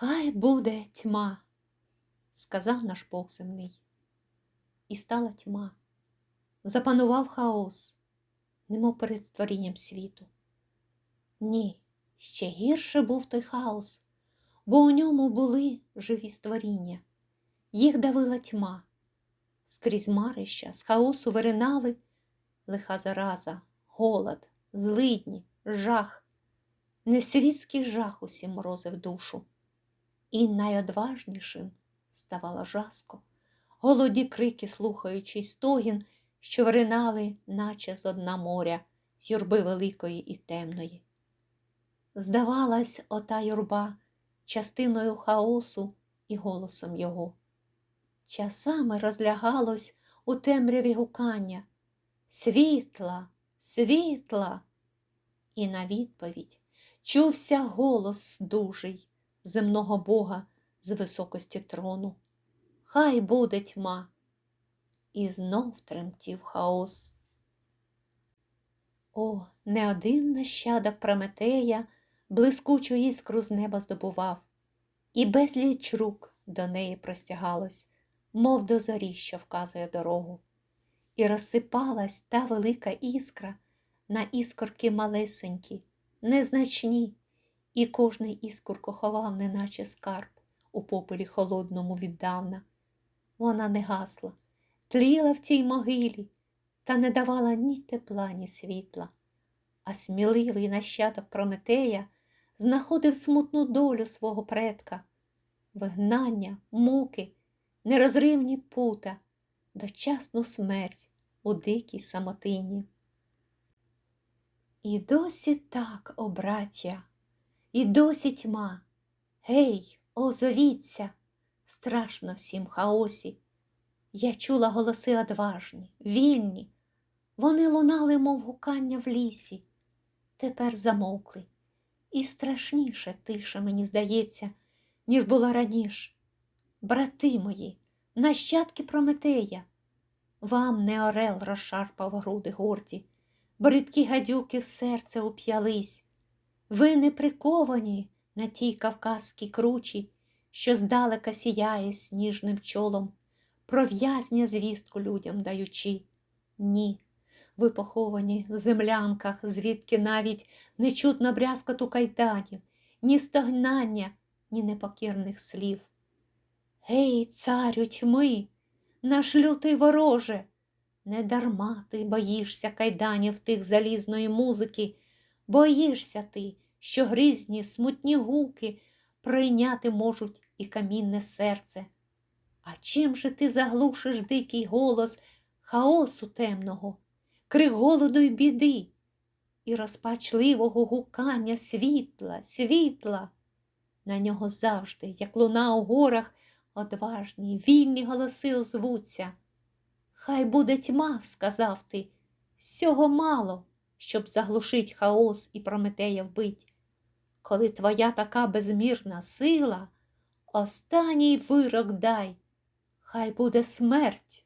Хай буде тьма, сказав наш Бог земний. І стала тьма. Запанував хаос, немов перед створінням світу. Ні, ще гірше був той хаос, бо у ньому були живі створіння. Їх давила тьма. Скрізь марища, з хаосу виринали лиха зараза, голод, злидні, жах. Несвітський жах усім морозив душу. І найодважнішим ставала жаско, голоді крики, слухаючи стогін, що вринали, наче з одна моря, з юрби великої і темної. Здавалась ота юрба частиною хаосу і голосом його. Часами розлягалось у темряві гукання Світла, світла. І на відповідь чувся голос дужий земного Бога з високості трону. Хай буде тьма. І знов тремтів хаос. О, не один нащадок Прометея блискучу іскру з неба здобував, і безліч рук до неї простягалось, мов до зорі, що вказує дорогу. І розсипалась та велика іскра на іскорки малесенькі, незначні, і кожний іскорко ховав, неначе скарб у попелі холодному віддавна. Вона не гасла, тліла в тій могилі та не давала ні тепла, ні світла. А сміливий нащадок Прометея знаходив смутну долю свого предка, вигнання, муки, нерозривні пута, дочасну смерть у дикій самотині. І досі так, о браття, і досі тьма. Гей, озовіться, страшно всім хаосі. Я чула голоси одважні, вільні. Вони лунали, мов гукання в лісі. Тепер замовкли. І страшніше тиша, мені здається, ніж була раніше. Брати мої, нащадки Прометея, вам не орел розшарпав груди горді, бридкі гадюки в серце уп'ялись. Ви не приковані на тій кавказській кручі, що здалека сіяє сніжним чолом, про в'язня звістку людям даючи. Ні, ви поховані в землянках, звідки навіть не чутно брязкоту кайданів, ні стогнання, ні непокірних слів. Гей, царю тьми, наш лютий вороже, не дарма ти боїшся кайданів тих залізної музики, боїшся ти, що грізні смутні гуки пройняти можуть і камінне серце. А чим же ти заглушиш дикий голос хаосу темного, крик голоду й біди, і розпачливого гукання світла, світла? На нього завжди, як луна у горах, одважні, вільні голоси озвуться. Хай буде тьма, сказав ти, сього мало, щоб заглушить хаос і Прометея вбить. Коли твоя така безмірна сила, останній вирок дай, хай буде смерть.